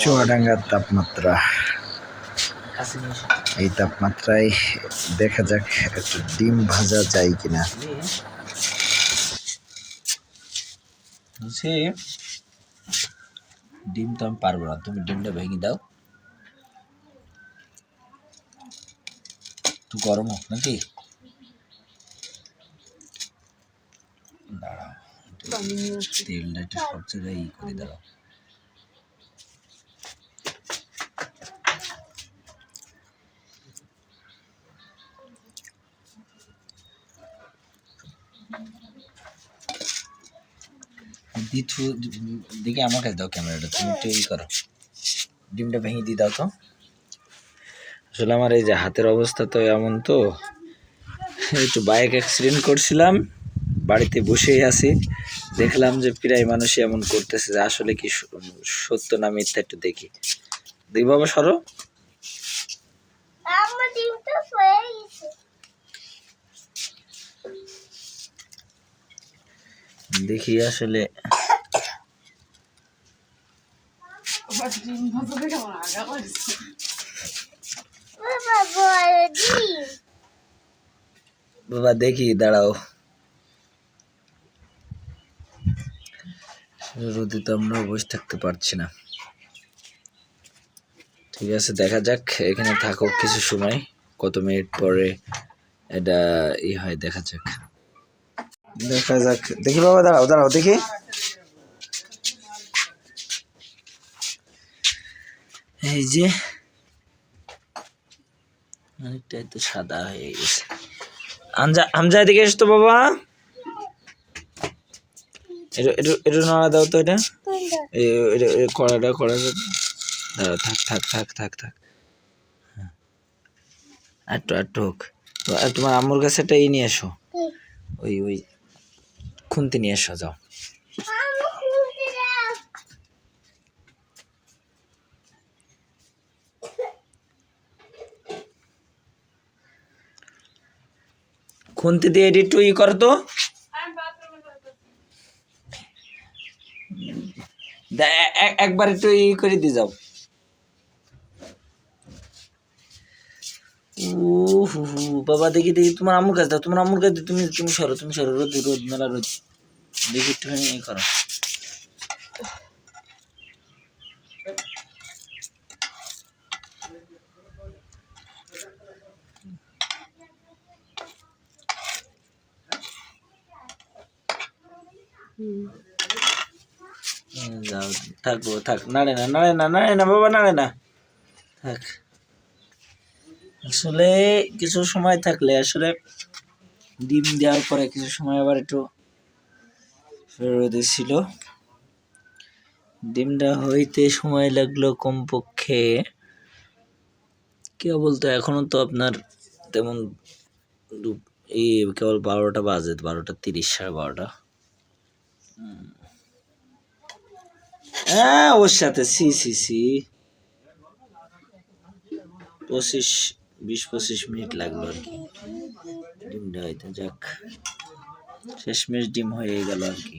চুয়াডাঙ্গার তাপমাত্রা। এই তাপমাত্রায় দেখা যাক একটু ডিম ভাজা যায় কিনা। ডিম তো আমি পারব না। তুমি ডিমটা ভেঙে দাও। একটু গরম হোক নাকি? দাঁড়াও তেলটা একটু সব জায়গায় ই করে দাঁড়াও। দিথু দেখে আমার কাছে দাও ক্যামেরাটা, তুমি একটু ই করো। ডিমটা ভেঙে দিয়ে দাও তো। আসলে আমার এই যে হাতের অবস্থা তো এমন তো। একটু বাইক অ্যাক্সিডেন্ট করছিলাম, বাড়িতে বসেই আছি। দেখলাম যে প্রায় মানুষই এমন করতেছে যে আসলে কি সত্য না মিথ্যা একটু দেখি। দেখি বাবা, সরো আমার ডিমটা হয়ে গেছে দেখি আসলে বাবা দেখি দাঁড়াও। রোদে তো আমরা বসে থাকতে পারছি না। ঠিক আছে দেখা যাক এখানে থাকো কিছু সময়। কত মিনিট পরে এটা ই হয় দেখা যাক। দেখা যাক। দেখি বাবা দাঁড়াও দাঁড়াও দেখি। এই যে অনেকটাই তো সাদা হয়ে গেছে। আমজা আমজা এদিকে এসো তো বাবা। এটা এটা এটা নাড়া দাও তো এটা। এটা- কড়াটা কড়াটা। দাঁড়াও থাক থাক থাক থাক থাক। হ্যাঁ। আটটু আটটু হোক। আর তোমার আম্মুর কাছে একটা ই নিয়ে এসো। কি? ওই ওই খুন্তি নিয়ে এসো যাও। খুন্তি দিয়ে একটু ই করো তো। একবার একটু ই করে দিয়ে যাও। হু হু, বাবা দেখি দেখি তোমার আম্মুর কাছে দাও তোমার আম্মুর কাছে তুমি তুমি সরো তুমি সরো রোদ রোদ মেলা রোদ। দেখি একটুখানি ই করো। যাও থাক বাবা, থাক। নাড়ে না নাড়ে না নাড়ে না বাবা নাড়ে না। থাক। আসলে কিছু সময় থাকলে আসলে ডিম দেওয়ার পরে কিছু সময় আবার একটু রোদে ছিল। ডিমটা হইতে সময় লাগল কমপক্ষে। কেউ বলতো, এখনও তো আপনার তেমন এই কেবল বারোটা বাজে, বারোটা তিরিশ, সাড়ে বারোটা। হ্যাঁ ওর সাথে, সি সি সি। পঁচিশ বিশ পঁচিশ মিনিট লাগল আর কি। ডিমটা হইতে যাক। শেষমেশ ডিম হয়ে গেল আর কি।